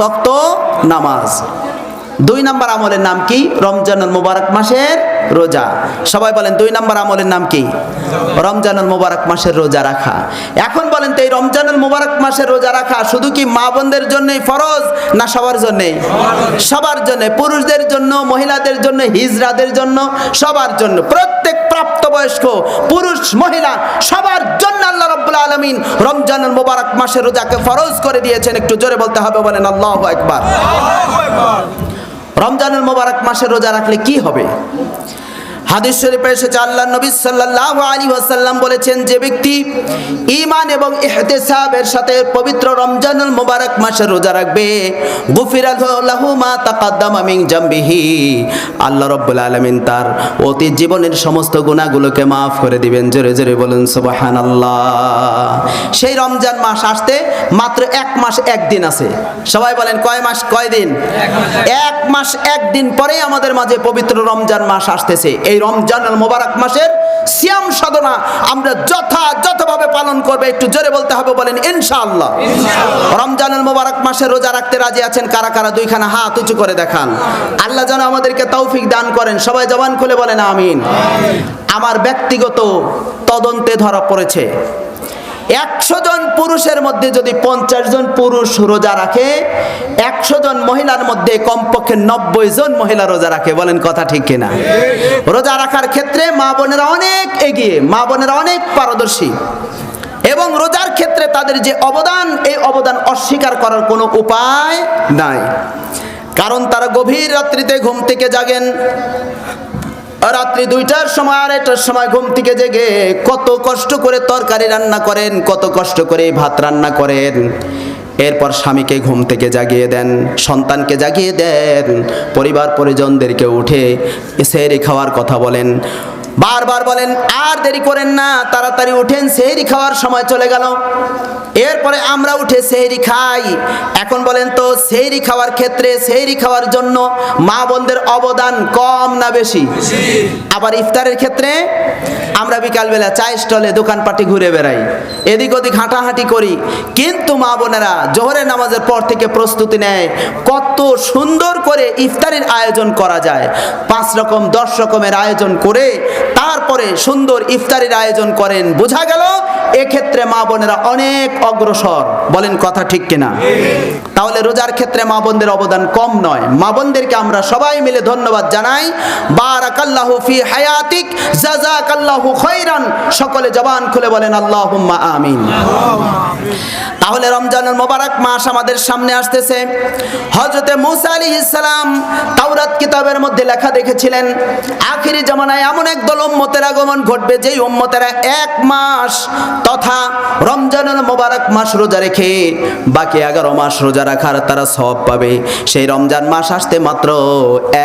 ওয়াক্ত নামাজ। দুই নাম্বার আমলের নাম কি? রমজানুল মুবারক মাসের রোজা। সবাই বলেন, দুই নাম্বার আমলের নাম কি? রমজানুল মুবারক মাসের রোজা রাখা। এখন বলেন তো এই রমজানুল মুবারক মাসের রোজা রাখা শুধু কি মা বোনদের জন্যই ফরজ না সবার জন্যই? সবার জন্য, পুরুষদের জন্য, মহিলাদের জন্য হিজরাদের জন্য, সবার জন্য। প্রত্যেক প্রাপ্তবয়স্ক, পুরুষ, মহিলা, সবার জন্য আল্লাহ রব্বুল আলমিন রমজানুল মুবারক মাসের রোজাকে ফরজ করে দিয়েছেন। একটু জোরে বলতে হবে, বলেন আল্লাহ একবার রমজানুল মোবারক মাসে রোজা রাখলে কি হবে? হাদিস শরীফে এসেছে, আল্লাহ নবী সাল্লাল্লাহু আলাইহি ওয়াসাল্লাম বলেছেন, যে ব্যক্তি ঈমান এবং ইহতিসাবের সাথে পবিত্র রমজানুল মোবারক মাসে রোজা রাখবে গুফিরা লাহু মা তাকাদ্দামা মিন জামবিহি। আল্লাহ রাব্বুল আলামিন তার অতীত জীবনের সমস্ত গুনাহগুলোকে মাফ করে দিবেন। জোরে জোরে বলুন, সুবহানাল্লাহ। সেই রমজান মাস আসতে মাত্র এক মাস একদিন আছে। সবাই বলেন, কয় মাস, কয় দিন? এক মাস একদিন পরেই আমাদের মাঝে পবিত্র রমজান মাস আসতেছে। এই রমজান মোবারক মাসের সিয়াম সাধনা আমরা যথাযথভাবে পালন করবে। একটু জোরে বলতে হবে বলেন ইনশাআল্লাহ। রমজানুল মোবারক মাসে রোজা রাখতে রাজি আছেন কারা কারা? দুইখানা হাত উঁচু করে দেখান। আল্লাহ যেন আমাদেরকে তৌফিক দান করেন। সবাই জবান খুলে বলেন আমিন। আমার ব্যক্তিগত তদন্তে ধরা পড়েছে। একশো জন পুরুষের মধ্যে যদি পঞ্চাশ জন পুরুষ রোজা রাখে, একশো জন মহিলার মধ্যে কমপক্ষে নব্বই জন মহিলা রোজা রাখে। বলেন কথা ঠিক কিনা? রোজা রাখার ক্ষেত্রে মা বোনেরা অনেক এগিয়ে, মা বোনেরা অনেক পারদর্শী। এবং রোজার ক্ষেত্রে তাদের যে অবদান, এই অবদান অস্বীকার করার কোনো উপায় নাই। কারণ তারা গভীর রাত্রিতে ঘুম থেকে জাগেন। রাত্রি দুইটার সময় আড়াইটার সময় ঘুম থেকে জেগে কত কষ্ট করে তরকারি রান্না করেন, কত কষ্ট করে ভাত রান্না করেন। এরপর স্বামীকে ঘুম থেকে জাগিয়ে দেন, সন্তানকে জাগিয়ে দেন, পরিবার পরিজনদেরকে উঠে সেহরি খাওয়ার কথা বলেন। বারবার বলেন, আর দেরি করেন না, তাড়াতাড়ি উঠেন, সেহরি খাওয়ার সময় চলে গেল। এরপরে আমরা উঠে সেহরি খাই। এখন বলেন তো, সেহরি খাওয়ার ক্ষেত্রে সেহরি খাওয়ার জন্য মা বোনদের অবদান কম না বেশি? আবার ইফতারের ক্ষেত্রে আমরা বিকালবেলা চায় স্টলে দোকানপাটি ঘুরে বেড়াই। এদিক ওদিক হাঁটাহাঁটি করি। কিন্তু মা বোনেরা জোহরের নামাজের পর থেকে প্রস্তুতি নেয়। কত সুন্দর করে ইফতারের আয়োজন করা যায়। পাঁচ রকম, দশ রকমের আয়োজন করে তারপরে সুন্দর ইফতারের আয়োজন করেন। বোঝা গেল? এক্ষেত্রে মা বোনেরা অনেক অগ্রসর। বলেন কথা ঠিক কিনা? তাহলে রোজার ক্ষেত্রে মা বোনদের অবদান কম নয়। মা বোনদেরকে আমরা সবাই মিলে ধন্যবাদ জানাই। বারাকাল্লাহু ফি হায়াতিক, জাযাকাল্লাহু খৈরান সকলে জবান খুলে বলেন, আল্লাহুম্মা আমিন। তাহলে রমজানুল মোবারক মাস আমাদের সামনে আসতেছে। হজরতে মুসা আলী ইসলাম তাওরাত কিতাবের মধ্যে লেখা দেখেছিলেন, আখিরি জামানায় এমন এক দল উম্মতের আগমন ঘটবে, যেই উম্মতেরা এক মাস তথা রমজানুল মোবারক মাস রোজা রেখে বাকি এগারো মাস রোজা রাখার তারা সব পাবে। সেই রমজান মাস আসতে মাত্র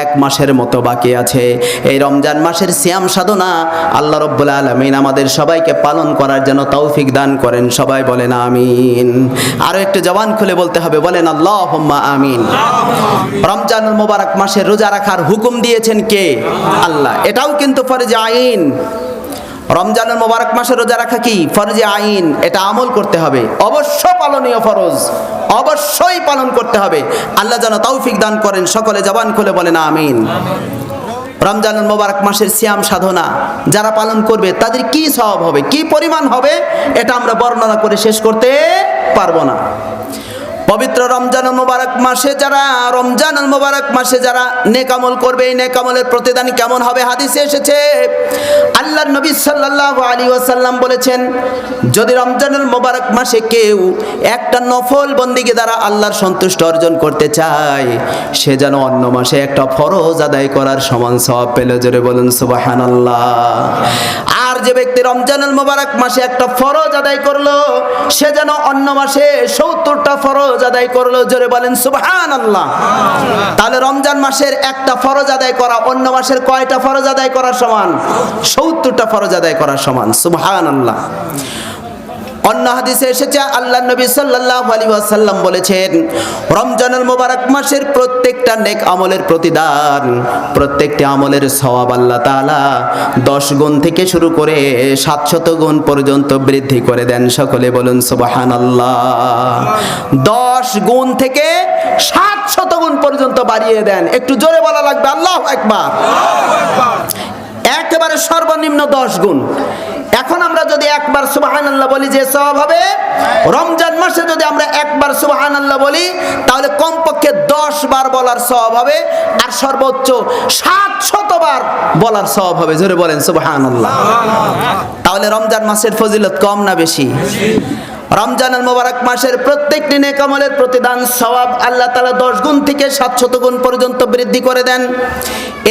এক মাসের মতো বাকি আছে। এই রমজান মাসের সিয়াম সাধনা আল্লাহ রব্বুল আলমিন আমাদের সবাইকে পালন করার জন্য তৌফিক দান করেন। সবাই বলেন আমিন। আরও একটু জবান খুলে বলতে হবে, বলেন আল্লাহ আমিন। রমজানুল মোবারক মাসের রোজা রাখার হুকুম দিয়েছেন কে? আল্লাহ। এটাও কিন্তু ফরজে আইন। রমজানুল মোবারক মাসে রোজা রাখা কি? ফরজে আইন। এটা আমল করতে হবে। অবশ্য পালনীয় ফরজ। অবশ্যই পালন করতে হবে। আল্লাহ যেন তৌফিক দান করেন, সকলে জবান খুলে বলেন, আমিন। রমজানুল মোবারক মাসের সিয়াম সাধনা। যারা পালন করবে, তাদের কি স্বভাব হবে? কি পরিমাণ হবে? এটা আমরা বর্ণনা করে শেষ করতে পারব না। পবিত্র রমজান মোবারক মাসে যারা রমজান মোবারক মাসে যারা নেকামল করবে, এই নেকামলের প্রতিদান কেমন হবে? হাদিসে এসেছে আল্লাহ নবী সাল্লাল্লাহু আলী ওয়াসাল্লাম বলেছেন, যদি রমজানুল মোবারক মাসে কেউ একটা নফল বন্দিকে দ্বারা আল্লাহর সন্তুষ্ট অর্জন করতে চায়, সে যেন অন্য মাসে একটা ফরজ আদায় করার সমান সব পেলে। জোরে বলুন, সুবহানাল্লাহ। আর যে ব্যক্তি রমজানুল মোবারক মাসে একটা ফরজ আদায় করল, সে যেন অন্য মাসে সত্তরটা ফরজ আদায় করল, জোরে বলেন সুবহান আল্লাহ তাহলে রমজান মাসের একটা ফরজ আদায় করা, অন্য মাসের কয়টা ফরজ আদায় করা সমান? সত্তরটা ফরজ আদায় করা সমান সুবহান আল্লাহ অন্য হাদিসে এসেছে, আল্লাহ নবী সাল্লাল্লাহু আলাইহি ওয়াসাল্লাম বলেছেন, রমজানুল মোবারক মাসের প্রত্যেকটা নেক আমলের প্রতিদান, প্রত্যেকটি আমলের সওয়াব আল্লাহ তাআলা 10 গুণ থেকে শুরু করে 700 গুণ পর্যন্ত বৃদ্ধি করে দেন। সকলে বলুন, সুবহানাল্লাহ। 10 গুণ থেকে 700 গুণ পর্যন্ত বাড়িয়ে দেন। একটু জোরে বলা লাগবে, আল্লাহু আকবার। একেবারে সর্বনিম্ন দশ গুণ। এখন আমরা যদি একবার সুবাহান বলি যে সব হবে, রমজান মাসে যদি আমরা একবার সুবাহান বলি, তাহলে কমপক্ষে দশ বার বলার সব হবে, আর সর্বোচ্চ সাত শতবার বলার সব হবে। জোরে বলেন সুবাহান তাহলে রমজান মাসের ফজিলত কম না বেশি? রমজানুল মোবারক মাসের প্রত্যেক প্রত্যেকটি নেকামলের প্রতিদান সওয়াব আল্লাহ তালা দশ গুণ থেকে সাতশত গুণ পর্যন্ত বৃদ্ধি করে দেন।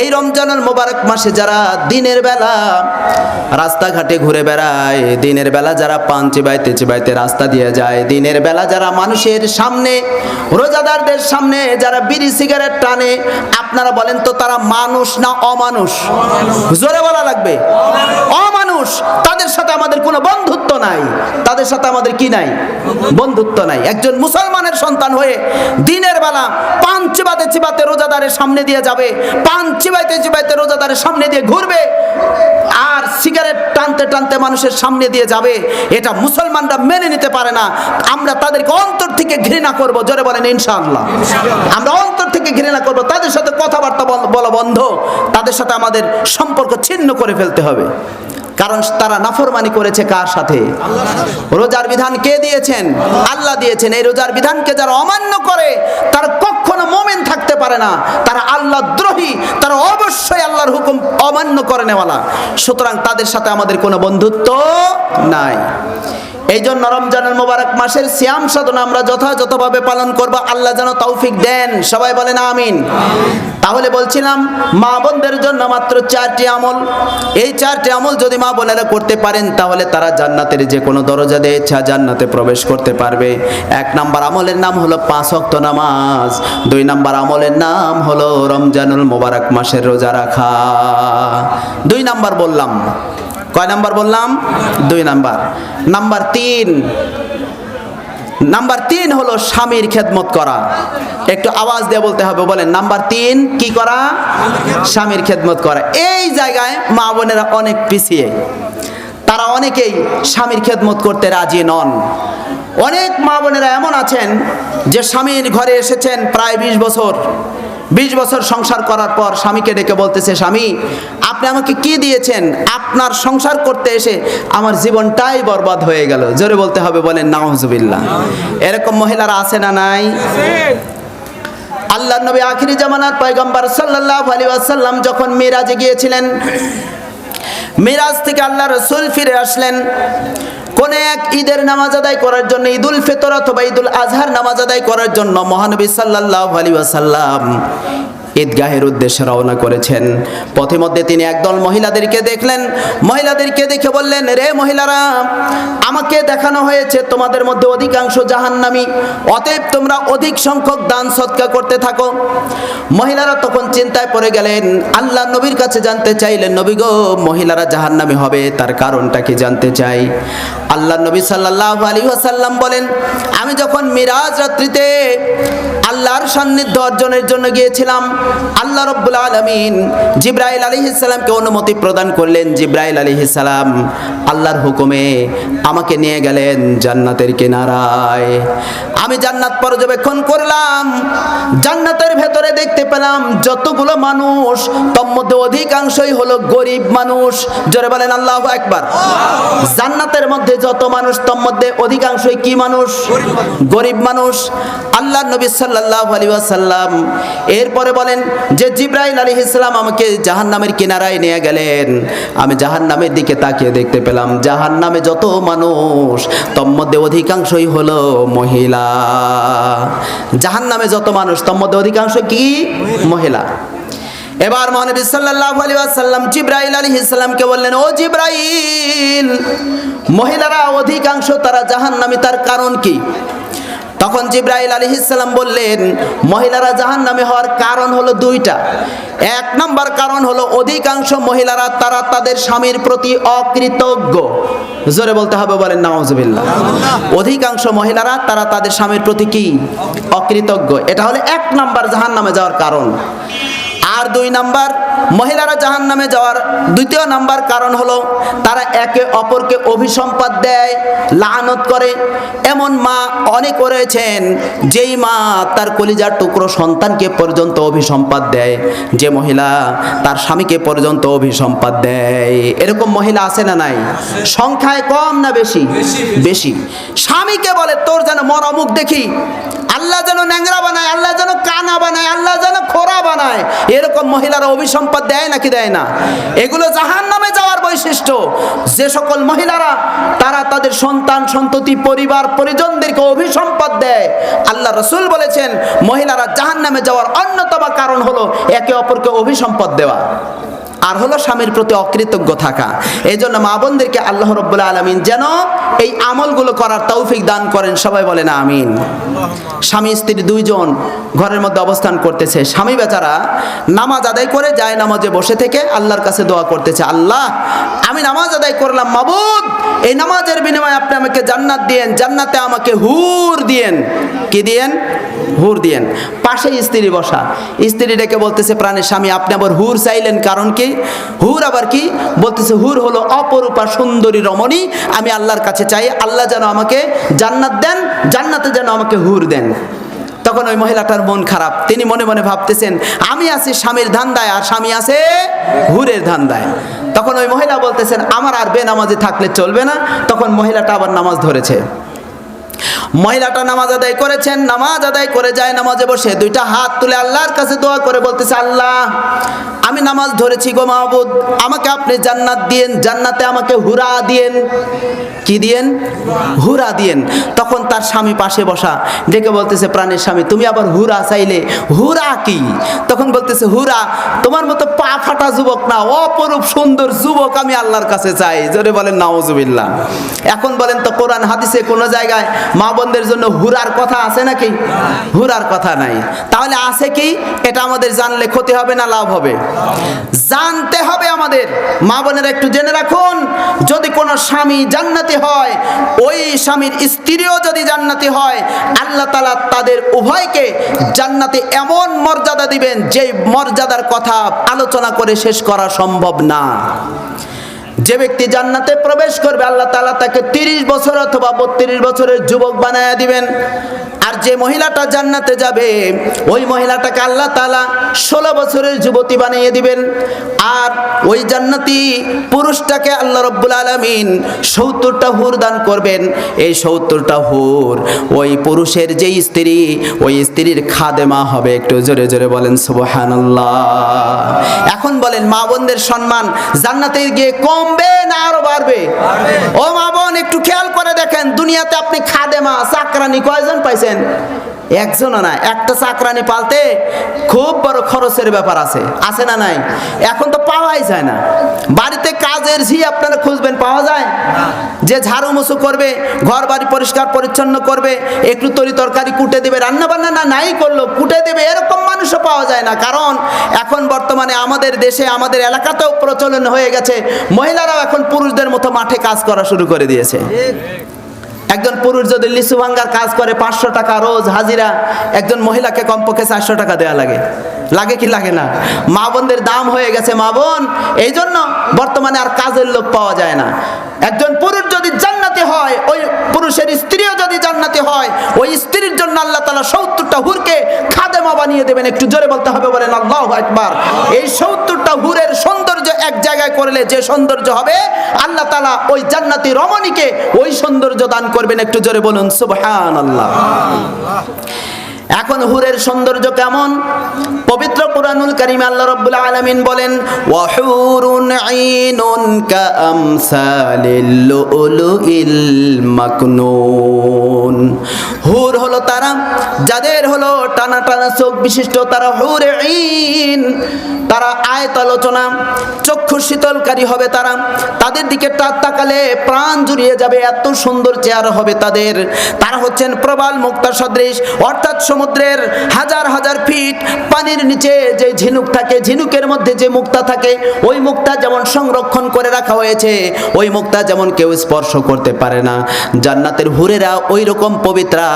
এই রমজানুল মোবারক মাসে যারা দিনের বেলা রাস্তাঘাটে ঘুরে বেড়ায়, দিনের বেলা যারা পান চিবাইতে চিবাইতে রাস্তা দিয়ে যায়, দিনের বেলা যারা মানুষের সামনে, রোজাদারদের সামনে যারা বিড়ি সিগারেট টানে, আপনারা বলেন তো তারা মানুষ না অমানুষ? জোরে বলা লাগবে। অমানুষ তাদের সাথে আমাদের কোনো বন্ধুত্ব নাই। তাদের সাথে আমাদের কি নাই? বন্ধুত্ব নাই। একজন মুসলমানের সন্তান হয়ে দিনের বেলা পান চিবাতে চিবাতে রোজাদারের সামনে দিয়ে যাবে, পান চিবাইতে চিবাইতে রোজাদারের সামনে দিয়ে ঘুরবে, আর সিগারেট টানতে টানতে মানুষের সামনে দিয়ে যাবে। এটা মুসলমানরা মেনে নিতে পারে না। আমরা তাদেরকে অন্তর থেকে ঘৃণা করব। জোরে বলেন, ইনশাআল্লাহ। আমরা অন্তর থেকে ঘৃণা করব। তাদের সাথে কথাবার্তা বলা বন্ধ। তাদের সাথে আমাদের সম্পর্ক ছিন্ন করে ফেলতে হবে। কারণ তারা নাফরমানি করেছে কার সাথে? রোজার বিধান কে দিয়েছেন? আল্লাহ দিয়েছেন। এই রোজার বিধানকে যারা অমান্য করে, তার কখনো মোমেন থাকতে পারে না। তারা আল্লাহ দ্রোহী, তারা অবশ্যই আল্লাহর হুকুম অমান্য করে নেওয়ালা। সুতরাং তাদের সাথে আমাদের কোনো বন্ধুত্ব নাই। এই জন্য রমজানুল মোবারক মাসের শ্যাম সাধনা আমরা যথাযথভাবে পালন করব। আল্লাহ যেন তৌফিক দেন। সবাই বলেন আমিন। তাহলে বলছিলাম, মা বোনদের জন্য মাত্র চারটি আমল। এই চারটি আমল যদি মা বোনেরা করতে পারেন, তাহলে তারা জান্নাতের যে কোনো দরজা দিয়ে ইচ্ছা জান্নাতে প্রবেশ করতে পারবে। এক নাম্বার আমলের নাম হলো পাঁচ ওয়াক্ত নামাজ। দুই নাম্বার আমলের নাম হলো রমজানুল মোবারক মাসের রোজা রাখা। দুই নাম্বার বললাম কয় নাম্বার বললাম? দুই নাম্বার। নাম্বার তিন। নাম্বার তিন হলো স্বামীর খেদমত করা। একটু আওয়াজ দিয়ে বলতে হবে, বলেন, নাম্বার তিন কি করা? স্বামীর খেদমত করা। এই জায়গায় মা বোনেরা অনেক পিছিয়ে। তারা অনেকেই স্বামীর খেদমত করতে রাজি নন। অনেক মা বোনেরা এমন আছেন যে স্বামীর ঘরে এসেছেন প্রায় বিশ বছর। বিশ বছর সংসার করার পর স্বামীকে ডেকে বলতেছে, স্বামী, আপনি আমাকে কি দিয়েছেন? আপনার সংসার করতে এসে আমার জীবনটাই বরবাদ হয়ে গেল। জোরে বলতে হবে, বলেন, নাউজুবিল্লাহ। এরকম মহিলারা আছে না নাই? আল্লাহ নবী আখিরি জামানার পয়গম্বর সাল্লাল্লাহু আলাইহি ওয়াসাল্লাম যখন মিরাজে গিয়েছিলেন, মিরাজ থেকে আল্লাহ রসুল ফিরে আসলেন কোন এক ঈদের নামাজ আদায় করার জন্য, ঈদুল ফিতর অথবা ঈদুল আজহার নামাজ আদায় করার জন্য মহানবী সাল্লাল্লাহু আলাইহি ওয়াসাল্লাম ঈদগাহের উদ্দেশ্যে রওনা করেছেন। পথে মধ্যে তিনি একদল মহিলাদেরকে দেখলেন। মহিলাদেরকে দেখে বললেন, রে মহিলারা, আমাকে দেখানো হয়েছে তোমাদের মধ্যে অধিকাংশ জাহান্নামী, অতএব তোমরা অধিক সংখ্যক দান সৎকা করতে থাকো। মহিলারা তখন চিন্তায় পড়ে গেলেন, আল্লাহ নবীর কাছে জানতে চাইলেন নবী গো, মহিলারা জাহান্নামী হবে, তার কারণটা কি জানতে চাই? আল্লাহ নবী সাল্লাল্লাহু আলী ওয়াসাল্লাম বলেন, আমি যখন মিরাজ রাত্রিতে আল্লাহর সান্নিধ্য অর্জনের জন্য গিয়েছিলাম, আল্লাহ রব্বুল আলমিন জিব্রাইল আলাইহিস সালামকে অনুমতি প্রদান করলেন, জিব্রাইল আলাইহিস সালাম আল্লাহর হুকুমে আমাকে নিয়ে গেলেন জান্নাতের কিনারায়। আমি জান্নাত পর্যবেক্ষণ করলাম, জান্নাতের ভেতরে দেখতে পেলাম যতগুলো মানুষ, তোর মধ্যে অধিকাংশই হলো গরিব মানুষ। জোরে বলেন আল্লাহ একবার জান্নাতের মধ্যে যত মানুষ তোর মধ্যে অধিকাংশই কি মানুষ? গরিব মানুষ। আল্লাহ নবী সাল্লাল্লাহু আলাইহি ওয়াসাল্লাম এরপরে বলেন যে জিব্রাইল আলাইহিস সালাম আমাকে জাহান্নামের কিনারায় নিয়ে গেলেন। আমি জাহান্নামের দিকে তাকিয়ে দেখতে পেলাম জাহান্নামে যত মানুষ তোর মধ্যে অধিকাংশই হলো মহিলা। জাহান্নামে যত মানুষ তোর মধ্যে অধিকাংশ কি? মহিলা। এবার মহানবী সাল্লাল্লাহু আলাইহি ওয়াসাল্লাম জিব্রাইল আলাইহিস সালামকে বললেন, ও জিব্রাইল, মহিলারা অধিকাংশ তারা জাহান্নামী, তার কারণ কি? তখন জিব্রাইল আলহিসাল্লাম বললেন, মহিলারা জাহান নামে হওয়ার কারণ হলো দুইটা। এক নম্বর কারণ হলো অধিকাংশ মহিলারা তারা তাদের স্বামীর প্রতি অকৃতজ্ঞ। জোরে বলতে হবে, বলেন নাউজুবিল্লাহ। অধিকাংশ মহিলারা তারা তাদের স্বামীর প্রতি কি? অকৃতজ্ঞ। এটা হলো এক নাম্বার জাহান্নামে যাওয়ার কারণ। আর দুই নাম্বার মহিলারা জাহান নামে যাওয়ার দ্বিতীয় নাম্বার কারণ হলো তারা একে অপরকে অভিসম্পাদ দেয় লানত করে। এমন মা অনেক রয়েছেন যেই মা তার কলিজার টুকরো সন্তানকে পর্যন্ত অভিসম্পাদ দেয় যে মহিলা তার স্বামীকে পর্যন্ত অভিসম্পাদ দেয়। এরকম মহিলা আছে না নাই? সংখ্যায় কম না বেশি? বেশি স্বামীকে বলে তোর যেন মর মরমুখ দেখি আল্লাহ যেন ন্যাংরা বানায় বানায় এরকম মহিলারা অভিসম্পদ দেয় নাকি দেয় না? এগুলো জাহান নামে যাওয়ার বৈশিষ্ট্য। যে সকল মহিলারা, তারা তাদের সন্তান, সন্ততি, পরিবার, পরিজনদেরকে অভিসম্পদ দেয়। আল্লাহ রসুল বলেছেন, মহিলারা জাহান নামে যাওয়ার অন্যতম কারণ হলো একে অপরকে অভিসম্পদ দেওয়া। আর হলো স্বামীর প্রতি অকৃতজ্ঞ থাকা। এই জন্য মা বোনদেরকে আল্লাহ রব্বুল্লাহ আলমিন যেন এই আমলগুলো করার তৌফিক দান করেন। সবাই বলেন আমিন। স্বামী, স্ত্রী দুইজন ঘরের মধ্যে অবস্থান করতেছে। স্বামী বেচারা নামাজ আদায় করে যায় নামাজে বসে থেকে আল্লাহর কাছে দোয়া করতেছে, আল্লাহ, আমি নামাজ আদায় করলাম, মাবুদ! এই নামাজের বিনিময়ে আপনি আমাকে জান্নাত দিয়েন, জান্নাতে আমাকে হুর দিয়েন। কি দিয়েন? হুর দিয়েন। পাশে স্ত্রী বসা। স্ত্রী ডেকে বলতেছে, প্রাণের স্বামী, আপনি আবার হুর চাইলেন কারণ কি? হুর আবার কি? বলতেছে, হুর হলো অপরূপা সুন্দরী রমণী। আমি আল্লাহর কাছে চাই, আল্লাহ যেন আমাকে জান্নাত দেন, জান্নাতে যেন আমাকে হুর দেন। তখন ওই মহিলাটার মন খারাপ। তিনি মনে মনে ভাবতেছেন, আমি আছি স্বামীর ধান্দায়, আর স্বামী আছে হুরের ধান্দায়। তখন ওই মহিলা বলতেছেন, আমার আর বেনামাজি থাকলে চলবে না। তখন মহিলাটা আবার নামাজ ধরেছে। মহিলাটা নামাজ আদায় করেছেন, নামাজ আদায় করে যায় নামাজে বসে, দুইটা হাত তুলে আল্লাহর কাছে দোয়া করে বলতেছে, আল্লাহ, আমি নামাজ ধরেছি গো মাহবুদ, আমাকে আপনি জান্নাত দিয়েন, জান্নাতে আমাকে হুরা দিয়েন। কি দিয়েন? হুরা দিয়েন। তখন তার স্বামী পাশে বসা, ডেকে বলতেছে, প্রাণের স্বামী, তুমি আবার হুরা চাইলে, হুরা কি? তখন বলতেছে, হুরা, তোমার মতো পা ফাটা যুবক না, অপরূপ সুন্দর যুবক আমি আল্লাহর কাছে চাই। জোরে বলেন নাওজুবিল্লাহ এখন বলেন তো কোরআন, হাদিসে কোনো জায়গায় মা বোনদের জন্য হুরার কথা আছে নাকি? হুরার কথা নাই। তাহলে আছে কি? এটা আমাদের জানলে ক্ষতি হবে না লাভ হবে? জানতে হবে আমাদের। মা বোনেরা একটু জেনে রাখুন, যদি কোনো স্বামী জান্নাতি হয়, ওই স্বামীর স্ত্রীও যদি জান্নাতি হয়, আল্লাহ তালা তাদের উভয়কে জান্নাতে এমন মর্যাদা দিবেন যে মর্যাদার কথা আলোচনা করে শেষ করা সম্ভব না। যে ব্যক্তি জান্নাতে প্রবেশ করবে, আল্লাহ তালা তাকে তিরিশ বছর অথবা বত্রিশ বছরের যুবক বানায় দিবেন। আর যে মহিলাটা জান্নাতে যাবে ওই মহিলাটাকে আল্লাহ তালা ষোলো বছরের যুবতী বানিয়ে দিবেন। আর ওই জান্নাতি পুরুষটাকে আল্লাহ রব্বুল আলমিন সত্তরটা হুর দান করবেন। এই সত্তরটা হুর ওই পুরুষের যে স্ত্রী ওই স্ত্রীর খাদেমা হবে। একটু জোরে জোরে বলেন সুবহানাল্লাহ। এখন বলেন মা বোনদের সম্মান জান্নাতে গিয়ে কমবে না আরও বাড়বে। ও মা বোন একটু খেয়াল করে দেখেন দুনিয়াতে আপনি খাদেমা চাকরানি কয়জন পাইছেন? একজনও না, একটা চাকরানি পালতে খুব বড় খরচের ব্যাপার আছে। আছে না নাই? এখন তো পাওয়াই যায় না। বাড়িতে কাজের ঝি আপনারা খুঁজবেন, পাওয়া যায়? যে ঝাড়ু মুছু করবে ঘর বাড়ি পরিষ্কার পরিচ্ছন্ন করবে, একটু তরি তরকারি কুটে দেবে রান্না বান্না না নাই করল, কুটে দেবে, এরকম মানুষও পাওয়া যায় না। কারণ এখন বর্তমানে আমাদের দেশে, আমাদের এলাকাতেও প্রচলন হয়ে গেছে, মহিলারাও এখন পুরুষদের মতো মাঠে কাজ করা শুরু করে দিয়েছে। একজন পুরুষ যদি লিচু ভাঙ্গার কাজ করে পাঁচশো টাকা রোজ হাজিরা, একজন মহিলাকে কমপক্ষে চারশো টাকা দেওয়া লাগে। লাগে কি লাগে না? মা বোনদের দাম হয়ে গেছে মা বোন, এই জন্য বর্তমানে আর কাজের লোক পাওয়া যায় না। একজন পুরুষ যদি জান্নাতি হয়, ওই পুরুষের স্ত্রীও যদি জান্নাতি হয়, ওই স্ত্রীর জন্য আল্লাহ তালা সত্তরটা হুরকে খাদেমা বানিয়ে দেবেন। একটু জোরে বলতে হবে, বলেন আল্লাহ একবার এই সত্তরটা হুরের সৌন্দর্য এক জায়গায় করলে যে সৌন্দর্য হবে, আল্লাহ তালা ওই জান্নাতি রমণীকে ওই সৌন্দর্য দান করবেন। একটু জোরে বলুন সুবহান আল্লাহ এখন হুরের সৌন্দর্য কেমন? পবিত্র কুরআনুল কারীম আল্লাহ রাব্বুল আলামিন বলেন ওয়াহুরুন আইনুন কাআমসালিল লুলুইল মাকনুন। হুর হলো তারা, যাদের হলো টানা টানা চোখ বিশিষ্ট, তারা হুর আইন। তারা আয়ত আলোচনা, চক্ষু শীতলকারী হবে তারা। তাদের দিকে তাকালে প্রাণ জুড়িয়ে যাবে, এত সুন্দর চেহারা হবে তাদের। তারা হচ্ছেন প্রবাল মুক্তা সদৃশ, অর্থাৎ সমুদ্রের হাজার হাজার ফিট পানির নিচে যে ঝিনুক থাকে, ঝিনুকের মধ্যে যে মুক্তা থাকে, ওই মুক্তা যেমন সংরক্ষণ করে রাখা হয়েছে, ওই মুক্তা যেমন কেউ স্পর্শ করতে পারে না। জান্নাতের হুরেরা ওই রকম পবিত্রা।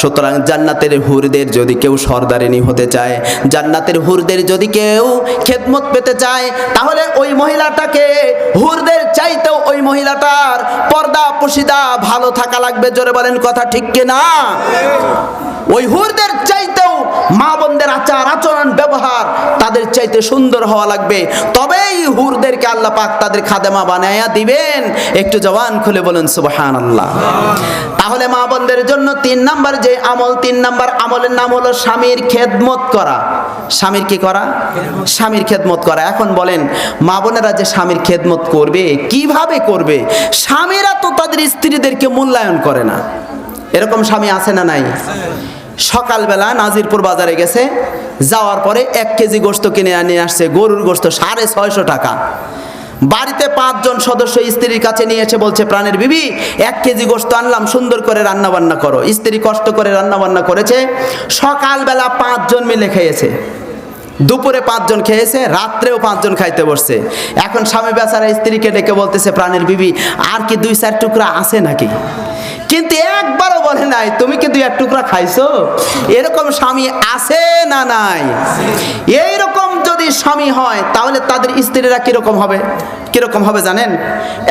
সুতরাং জান্নাতের হুরদের যদি কেউ সর্দারিনী হতে চায়, জান্নাতের হুরদের যদি কেউ খেদমত পেতে চায়, তাহলে ওই মহিলাটাকে হুরদের চাইতেও ওই মহিলাটার পর্দা, পুশিদা ভালো থাকা লাগবে। জোরে বলেন কথা ঠিক কিনা? ওই হুরদের চাইতেও মা বোনদের আচার আচরণ ব্যবহার তাদের চাইতে সুন্দর হওয়া লাগবে। তবেই হুরদেরকে আল্লাহ পাক তাদের খাদেমা বানায়া দিবেন। একটু জবান খুলে বলুন সুবহান আল্লাহ তাহলে মা বোনদের জন্য তিন নাম্বার যে আমল, তিন নাম্বার আমলের নাম হলো স্বামীর খেদমত করা। স্বামীর কি করা? স্বামীর খেদমত করা। এখন বলেন, মা বোনেরা যে স্বামীর খেদমত করবে, কীভাবে করবে? স্বামীরা তো তাদের স্ত্রীদেরকে মূল্যায়ন করে না। এরকম স্বামী আছে না নাই? সকালবেলা নাজিরপুর বাজারে গেছে, যাওয়ার পরে এক কেজি গোস্ত কিনে নিয়ে আসছে, গরুর গোস্ত সাড়ে ছয়শো টাকা। বাড়িতে পাঁচজন সদস্য স্ত্রীর কাছে নিয়ে এসে বলছে, প্রাণের বিবি, এক কেজি গোস্ত আনলাম, সুন্দর করে রান্না বান্না করো। স্ত্রী কষ্ট করে রান্না বান্না করেছে, সকালবেলা পাঁচজন মিলে খেয়েছে। দুপুরে পাঁচজন খেয়েছে, রাত্রেও পাঁচজন খাইতে বসছে। এখন স্বামী বেচারা স্ত্রীকে ডেকে বলতেছে, প্রাণের বিবি, আর কি দুই চার টুকরা আছে নাকি? কিন্তু একবারও বলে নাই, তুমি কি দুই এক টুকরা খাইছো? এরকম স্বামী আছে না নাই? এইরকম যদি স্বামী হয়, তাহলে তাদের স্ত্রীরা কীরকম হবে? কীরকম হবে জানেন?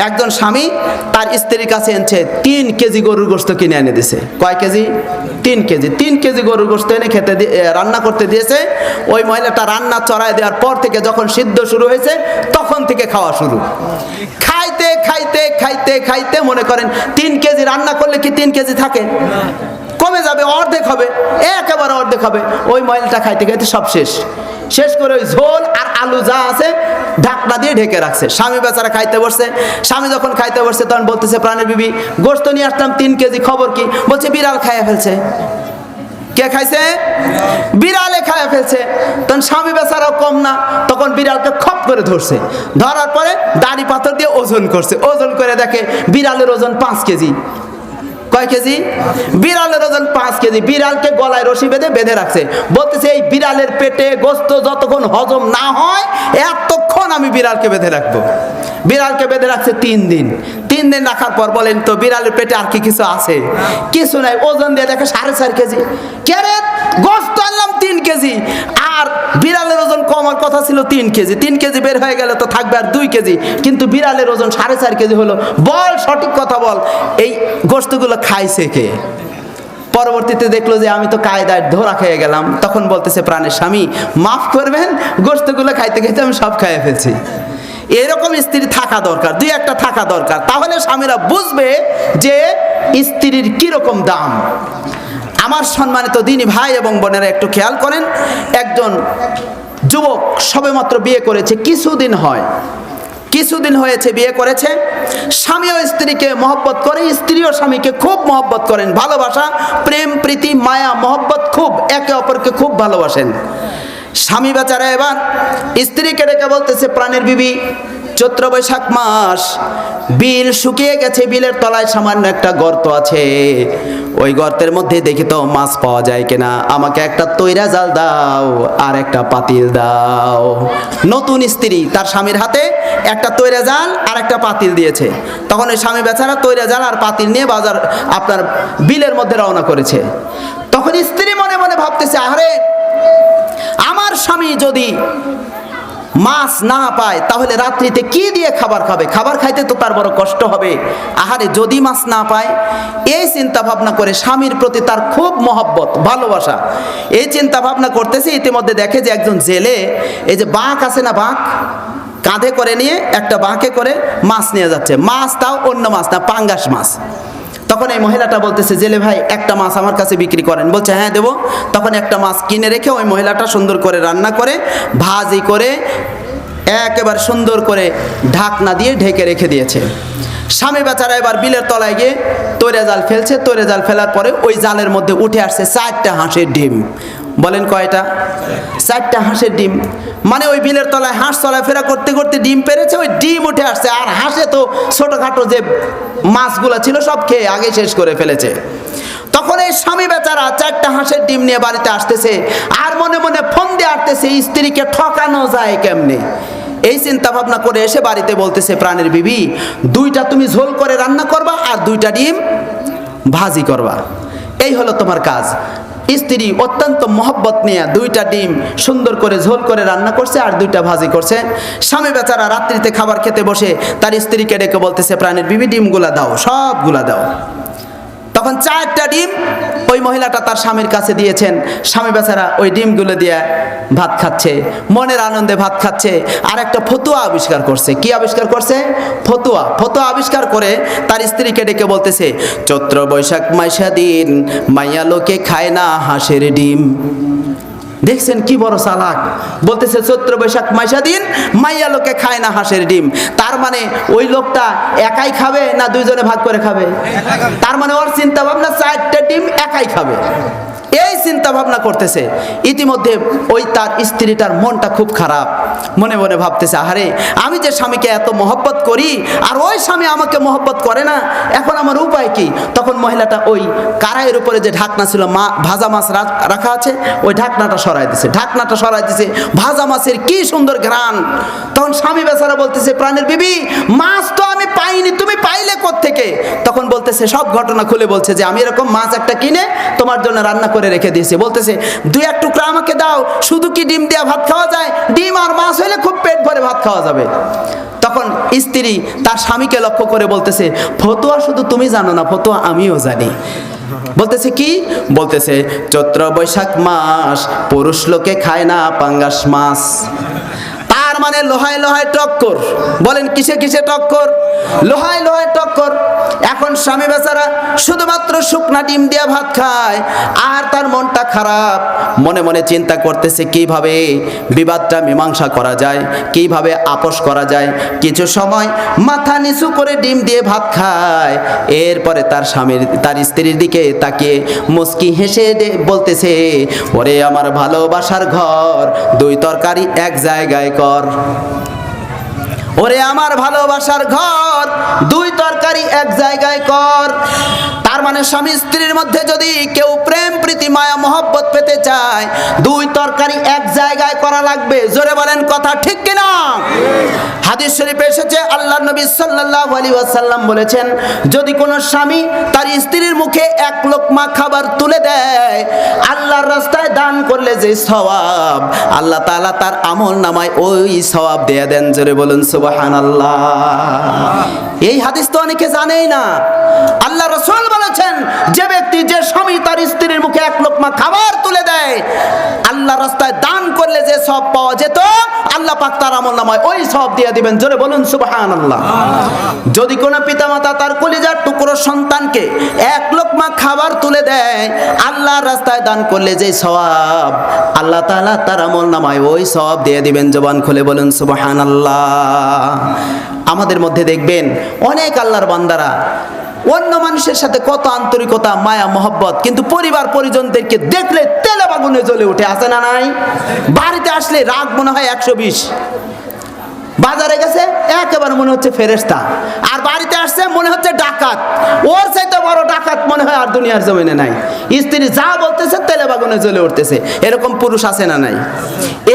একজন স্বামী তার স্ত্রীর কাছে এনেছে, তিন কেজি গরুর গোস্ত কিনে এনে দিছে। কয় কেজি? তিন কেজি তিন কেজি গরুর গোস্ত এনে খেতে রান্না করতে দিয়েছে। ওই মহিলাটা রান্না চড়ায় দেওয়ার পর থেকে যখন সিদ্ধ শুরু হয়েছে, তখন থেকে খাওয়া শুরু। খাইতে খাইতে খাইতে খাইতে মনে করেন তিন কেজি রান্না করলে কি তিন কেজি থাকে? কমে যাবে, অর্ধেক হবে, একেবারে অর্ধেক হবে। ওই ময়লাটা খাইতে খাইতে সব শেষ। শেষ করে ওই ঝোল আর আলু যা আছে ঢাকনা দিয়ে ঢেকে রাখছে। স্বামী বেচারা খাইতে বসছে। স্বামী যখন খাইতে বসছে, তখন বলতেছে, প্রাণের বিবি গোস্ত নিয়ে আসলাম, তিন কেজি খবর কি? বলছে, বিড়াল খাইয়ে ফেলছে। কে খাইছে? বিড়ালে খাইয়া ফেলছে। তখন স্বামী বেচারাও কম না, তখন বিড়ালকে খপ করে ধরছে। ধরার পরে দাড়ি পাথর দিয়ে ওজন করছে। ওজন করে দেখে বিড়ালের ওজন পাঁচ কেজি। কয় কেজি? বিড়ালের ওজন পাঁচ কেজি। বিড়ালকে গলায় রশি বেঁধে বেঁধে রাখছে। বলতেছে, এই বিড়ালের পেটে গোস্ত যতক্ষণ হজম না হয়, এতক্ষণ আমি বিড়ালকে বেঁধে রাখব। বিড়ালকে বেঁধে রাখছে তিন দিন। তিন দিন রাখার পর বলেন তো, বিড়ালের পেটে আর কি কিছু আছে? কিছু নাই। ওজন দিয়ে দেখে সাড়ে চার কেজি। কেরে গোস্ত আনলাম তিন কেজি। আর বিড়ালের ওজন কমার কথা ছিল তিন কেজি। তিন কেজি বের হয়ে গেলে তো থাকবে আর দুই কেজি। কিন্তু বিড়ালের ওজন সাড়ে চার কেজি হলো। বল, সঠিক কথা বল। এই গোস্তগুলো খাইছে কে? পরবর্তীতে দেখল যে আমি তো কায়দায় ধরা খেয়ে গেলাম। তখন বলতেছে প্রাণের স্বামী, মাফ করবেন গোস্তগুলো খাইতে খাইতে আমি সব খাইয়ে ফেলছি। এরকম স্ত্রী থাকা দরকার, দুই একটা থাকা দরকার। তাহলে স্বামীরা বুঝবে যে স্ত্রীর কীরকম দাম। আমার সম্মানিত দিনী ভাই এবং বোনেরা একটু খেয়াল করেন, একজন যুবক সবেমাত্র বিয়ে করেছে, কিছুদিন হয়। কিছুদিন হয়েছে বিয়ে করেছে, স্বামী ও স্ত্রীকে মহব্বত করে, স্ত্রী ও স্বামীকে খুব মহব্বত করেন। ভালোবাসা, প্রেম, প্রীতি, মায়া, মহব্বত খুব, একে অপরকে খুব ভালোবাসেন। স্বামী বেচারা এবার স্ত্রীকে ডেকে বলতেছে, প্রাণের বিবি চৈত্র বৈশাখ মাস, বিল শুকিয়ে গেছে, বিলের তলায় সামান্য একটা গর্ত আছে। ওই গর্তের মধ্যে দেখি তো মাছ পাওয়া যায় কিনা। আমাকে একটা তৈরা জাল দাও, আর একটা পাতিল দাও। নতুন স্ত্রী, তার স্বামীর হাতে একটা তৈরা জাল আর একটা পাতিল দিয়েছে। তখন ওই স্বামী বেচারা তৈরা জাল আর পাতিল নিয়ে বাজার, আপনার বিলের মধ্যে রওনা করেছে। তখন স্ত্রী মনে মনে ভাবতেছে আরে আমার স্বামী যদি মাছ না পায়, তাহলে রাত্রিতে কি দিয়ে খাবার খাবে? খাবার খাইতে তো তার বড় কষ্ট হবে। আহারে, যদি মাছ না পায়, এই চিন্তা ভাবনা করে স্বামীর প্রতি তার খুব মহব্বত, ভালোবাসা। এই চিন্তা ভাবনা করতেছে, ইতিমধ্যে দেখে যে একজন জেলে, এই যে বাঁক আছে না বাঁক কাঁধে করে নিয়ে একটা বাঁকে করে মাছ নিয়ে যাচ্ছে। মাছ তাও অন্য মাছ না, পাঙ্গাস মাছ। তখন এই মহিলাটা বলতেছে, জেলে ভাই, একটা মাছ আমার কাছে বিক্রি করেন। বলছে হ্যাঁ দেবো। তখন একটা মাছ কিনে রেখে ওই মহিলাটা সুন্দর করে রান্না করে, ভাজি করে, একেবারে সুন্দর করে ঢাকনা দিয়ে ঢেকে রেখে দিয়েছে। স্বামী বেচারা এবার বিলের তলায় গিয়ে তৈরে জাল ফেলছে। তৈরে জাল ফেলার পরে ওই জালের মধ্যে উঠে আসছে চারটা হাঁসের ডিম। বলেন কয়টা? চারটা হাঁসের ডিম। মানে ওই বিলের তলায় হাঁস চলাফেরা করতে করতে ডিম পেরেছে, ওই ডিম উঠে আসছে। আর হাঁসে তো ছোটোখাটো যে মাছগুলো ছিল, সব খেয়ে আগে শেষ করে ফেলেছে। তখন এই স্বামী বেচারা চারটা হাঁসের ডিম নিয়ে বাড়িতে আসতেছে, আর মনে মনে ফোন দিয়ে আসতেছে স্ত্রীকে ঠকানো যায় কেমনে? এই চিন্তা ভাবনা করে এসে বাড়িতে বলতেছে, প্রাণের বিবি, দুইটা তুমি ঝোল করে রান্না করবা, আর দুইটা ডিম ভাজি করবা। এই হলো তোমার কাজ। স্ত্রী অত্যন্ত মহব্বত নিয়ে দুইটা ডিম সুন্দর করে ঝোল করে রান্না করছে আর দুইটা ভাজি করছে। স্বামী বেচারা রাত্রিতে খাবার খেতে বসে তার স্ত্রীকে ডেকে বলতেছে, প্রাণীর বিবি, ডিমগুলা দাও, সবগুলা দাও। তখন চারটা ডিম ওই মহিলাটা তার স্বামীর কাছে দিয়েছেন। স্বামী বেচারা ওই ডিমগুলো দিয়ে ভাত খাচ্ছে, মনের আনন্দে ভাত খাচ্ছে আর একটা ফতুয়া আবিষ্কার করছে। কি আবিষ্কার করছে? ফতুয়া। ফতুয়া আবিষ্কার করে তার স্ত্রীকে ডেকে বলতেছে, চৈত্র বৈশাখ মাইশা দিন, মাইয়া লোকে খায় না হাঁসের ডিম। দেখছেন কি বড় চালাক বলতেছে, চৈত্র বৈশাখ মাইশা দিন, মাইয়া লোকে খায় না হাঁসের ডিম। তার মানে ওই লোকটা একাই খাবে না দুইজনে ভাগ করে খাবে? তার মানে ওর চিন্তা ভাবনা চারটে ডিম একাই খাবে। এই চিন্তা ভাবনা করতেছে। ইতিমধ্যে ওই তার স্ত্রীটার মনটা খুব খারাপ। মনে মনে ভাবতেছে, আহারে, আমি যে স্বামীকে এত মহব্বত করি, আর ওই স্বামী আমাকে মহব্বত করে না, এখন আমার উপায় কি? তখন মহিলাটা ওই কারাইয়ের উপরে যে ঢাকনা ছিল, মা, ভাজা মাছ রাখা আছে, ওই ঢাকনাটা সরাই দিছে। ঢাকনাটা সরাই দিছে, ভাজা মাছের কি সুন্দর ঘ্রাণ। তখন স্বামী বেচারা বলতেছে, প্রাণের বিবি, মাছ তো আমি পাইনি, তুমি পাইলে থেকে তখন বলতেছে, সব ঘটনা খুলে বলছে যে, আমি এরকম মাছ একটা কিনে তোমার জন্য রান্না করে রেখে দিয়েছে। বলতেছে, দুই এক টুকরা আমাকে দাও, শুধু কি ডিম দিয়ে ভাত খাওয়া যায়? ডিম আর মাছ হলে খুব পেট ভরে ভাত খাওয়া যাবে। তখন স্ত্রী তার স্বামীকে লক্ষ্য করে বলতেছে, ফতুয়া শুধু তুমি জানো না, ফতুয়া আমিও জানি। বলতেছে, কি? বলতেছে, চৈত্র বৈশাখ মাস, পুরুষ লোকে খায় না পাঙ্গাস মাছ। মানে লোহায় লোহায় টক্কর। বলেন, কিসে কিসে টক্কর? লোহায় লোহায় টক্কর। এখন স্বামী বেচারা শুধুমাত্র শুকনা ডিম দিয়ে ভাত খায়, আর তার মনটা খারাপ। মনে মনে চিন্তা করতেছে, কীভাবে বিবাদটা মীমাংসা করা যায়, কীভাবে আপোষ করা যায়। কিছু সময় মাথা নিচু করে ডিম দিয়ে ভাত খায়। এরপরে তার স্বামীর, তার স্ত্রীর দিকে তাকিয়ে মুস্কি হেসে বলতেছে, ওরে আমার ভালোবাসার ঘর, দুই তরকারি এক জায়গায় কর। ওরে আমার ভালোবাসার ঘর, দুই তরকারি এক জায়গায় কর। তার মানে স্বামী স্ত্রীর মধ্যে যদি কেউ মায়া মহব্বত পেতে চায়। দুই তরকারি এক জায়গায় করা লাগবে। জোরে বলেন কথা ঠিক কিনা? হাদিস শরীফে এসেছে, আল্লাহ নবী সাল্লাল্লাহু আলাইহি ওয়াসাল্লাম বলেছেন, যদি কোনো স্বামী তার স্ত্রীর মুখে এক লোকমা খাবার তুলে দেয়, আল্লাহর রাস্তায় দান করলে যে সওয়াব, আল্লাহ তাআলা তার আমল নামায় ওই সওয়াব দিয়ে দেন। জোরে বলুন, সুবহানাল্লাহ। এই হাদিস তো অনেকে জানেই না। আল্লাহ রসুল বলেছেন, যে ব্যক্তি, যে স্বামী তার স্ত্রীর মুখে এক লোকমা খাবার তুলে দেয়। আল্লাহ রাস্তায় দান করলে যে সব পাওয়া যেত, আল্লাহ পাক তার আমল নামায় ওই সব দিয়ে দিবেন। জোরে বলুন সুবাহান আল্লাহ যদি কোনো পিতামাতা তার কলিজার টুকরো সন্তানকে এক লোকমা খাবার তুলে দেয় আল্লাহর রাস্তায় দান করলে যে সওয়াব, আল্লাহ তাআলা তার আমল নামায় ওই সব দিয়ে দিবেন। জবান খুলে বলুন সুবাহান আল্লাহ আমাদের মধ্যে দেখবেন, অনেক আল্লাহর বান্দারা অন্য মানুষের সাথে কত আন্তরিকতা, মায়া, মহব্বত, কিন্তু পরিবার পরিজনদেরকে দেখলে তেলে বাগুনে জ্বলে উঠে আসে না নাই? বাড়িতে আসলে রাগ মনে হয় একশো বিশ। বাজারে গেছে, একেবারে মনে হচ্ছে ফেরেস্তা আর বাড়িতে আসছে, মনে হচ্ছে ডাকাত। ওর চাইতে বড় ডাকাত মনে হয় আর দুনিয়ার জমিনে নাই। স্ত্রী যা বলতেছে, তেলে বাগুনে জ্বলে উঠতেছে। এরকম পুরুষ আছে না নাই?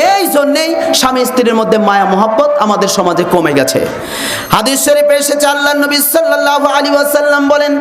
এই জন্যেই স্বামী স্ত্রীর মধ্যে মায়া, মহব্বত আমাদের সমাজে কমে গেছে। হাদিস শরীফে এসেছে আল্লাহ নবী সাল্লাল্লাহু আলাইহি ওয়াসাল্লাম বলেন